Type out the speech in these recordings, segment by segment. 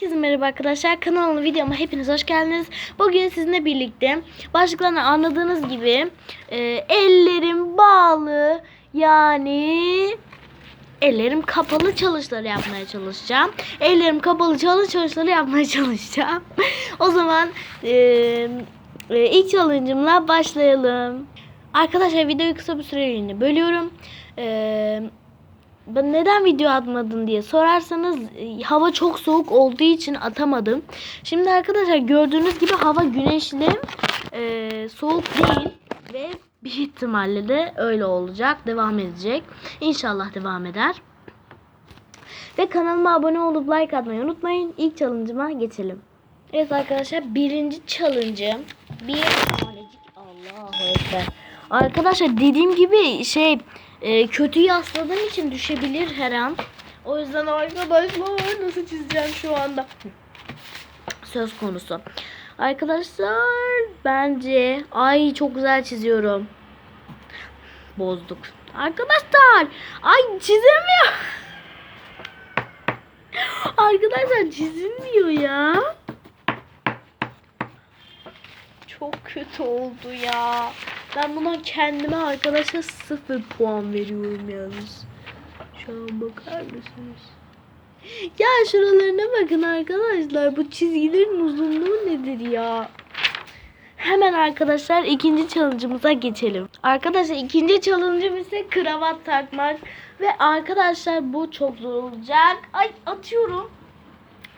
Herkese merhaba arkadaşlar. Kanalıma videoma hepiniz hoş geldiniz. Bugün sizinle birlikte başlıklarını anladığınız gibi e, ellerim bağlı yani ellerim kapalı çalışları yapmaya çalışacağım. Ellerim kapalı çalış çalışları yapmaya çalışacağım. o zaman e, e, ilk challenge'ımla başlayalım. Arkadaşlar videoyu kısa bir süreliğine bölüyorum. Eee ben neden video atmadın diye sorarsanız e, hava çok soğuk olduğu için atamadım. Şimdi arkadaşlar gördüğünüz gibi hava güneşli, e, soğuk değil ve bir ihtimalle de öyle olacak, devam edecek. İnşallah devam eder. Ve kanalıma abone olup like atmayı unutmayın. İlk challenge'ıma geçelim. Evet arkadaşlar birinci challenge'ım bir tanecik Allahu Ekber. Arkadaşlar dediğim gibi şey e, kötü yasladığım için düşebilir her an. O yüzden arkadaşlar nasıl çizeceğim şu anda? Söz konusu. Arkadaşlar bence ay çok güzel çiziyorum. Bozduk. Arkadaşlar ay çizemiyor. Arkadaşlar çizilmiyor ya. Çok kötü oldu ya. Ben buna kendime arkadaşlar sıfır puan veriyorum yalnız. Şu an bakar mısınız? Ya şuralarına bakın arkadaşlar. Bu çizgilerin uzunluğu nedir ya? Hemen arkadaşlar ikinci challenge'ımıza geçelim. Arkadaşlar ikinci challenge'ım ise kravat takmak. Ve arkadaşlar bu çok zor olacak. Ay atıyorum.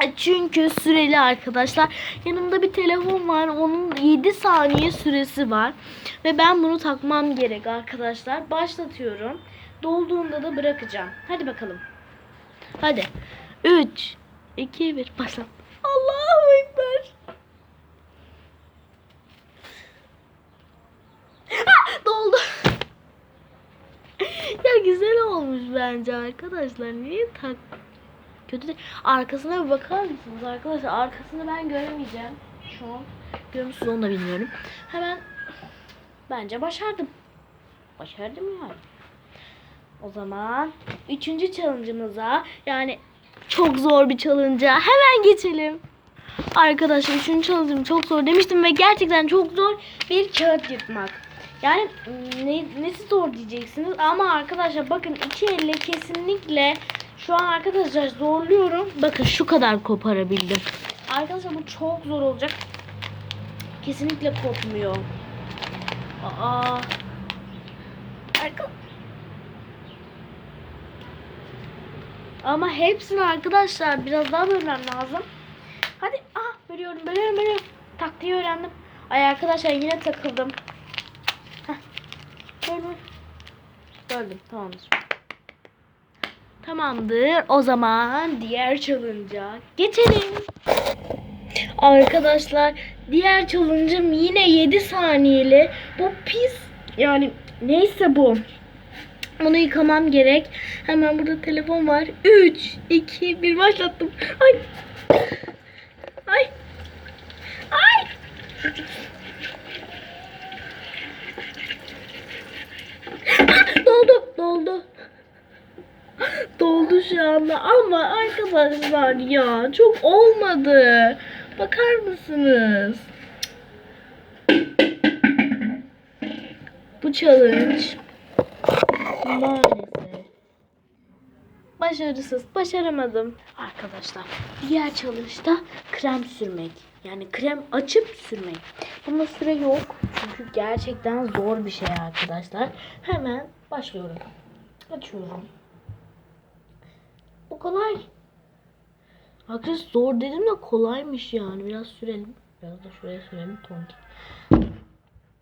E, Çünkü süreli arkadaşlar. Yanımda bir telefon var. Onun 7 saniye süresi var. Ve ben bunu takmam gerek arkadaşlar. Başlatıyorum. Dolduğunda da bırakacağım. Hadi bakalım. Hadi. 3 2 1 başla. Allahu ekber. Ah, doldu. ya güzel olmuş bence arkadaşlar. Niye tak kötü de arkasına bir bakar mısınız arkadaşlar? Arkasını ben göremeyeceğim. Şu an görmüşsünüz onu da bilmiyorum. Hemen bence başardım. Başardım yani. O zaman üçüncü challenge'ımıza yani çok zor bir challenge'a hemen geçelim. Arkadaşlar üçüncü challenge'ım çok zor demiştim ve gerçekten çok zor bir kağıt yırtmak. Yani ne, nesi zor diyeceksiniz ama arkadaşlar bakın iki elle kesinlikle şu an arkadaşlar zorluyorum. Bakın şu kadar koparabildim. Arkadaşlar bu çok zor olacak. Kesinlikle kopmuyor. Aa. Arka... Ama hepsini arkadaşlar biraz daha bölmem lazım. Hadi ah bölüyorum bölüyorum bölüyorum. Taktiği öğrendim. Ay arkadaşlar yine takıldım. Heh. Böl böl. Böldüm tamamdır. Tamamdır. O zaman diğer challenge'a geçelim. Arkadaşlar diğer challenge'ım yine 7 saniyeli. Bu pis yani neyse bu. Onu yıkamam gerek. Hemen burada telefon var. 3, 2, 1 başlattım. Ay. Ay. Ay. Ah, doldu, doldu. Doldu şu ama arkadaşlar ya çok olmadı. Bakar mısınız? Bu challenge maalesef başarısız. Başaramadım. Arkadaşlar diğer challenge'da krem sürmek. Yani krem açıp sürmek. Bunda süre yok. Çünkü gerçekten zor bir şey arkadaşlar. Hemen başlıyorum. Açıyorum. Bu kolay. Arkadaşlar zor dedim de kolaymış yani. Biraz sürelim. Biraz da şuraya sürelim. Tontik.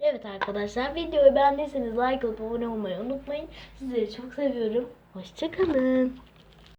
Evet arkadaşlar videoyu beğendiyseniz like atıp abone olmayı unutmayın. Sizleri çok seviyorum. Hoşçakalın.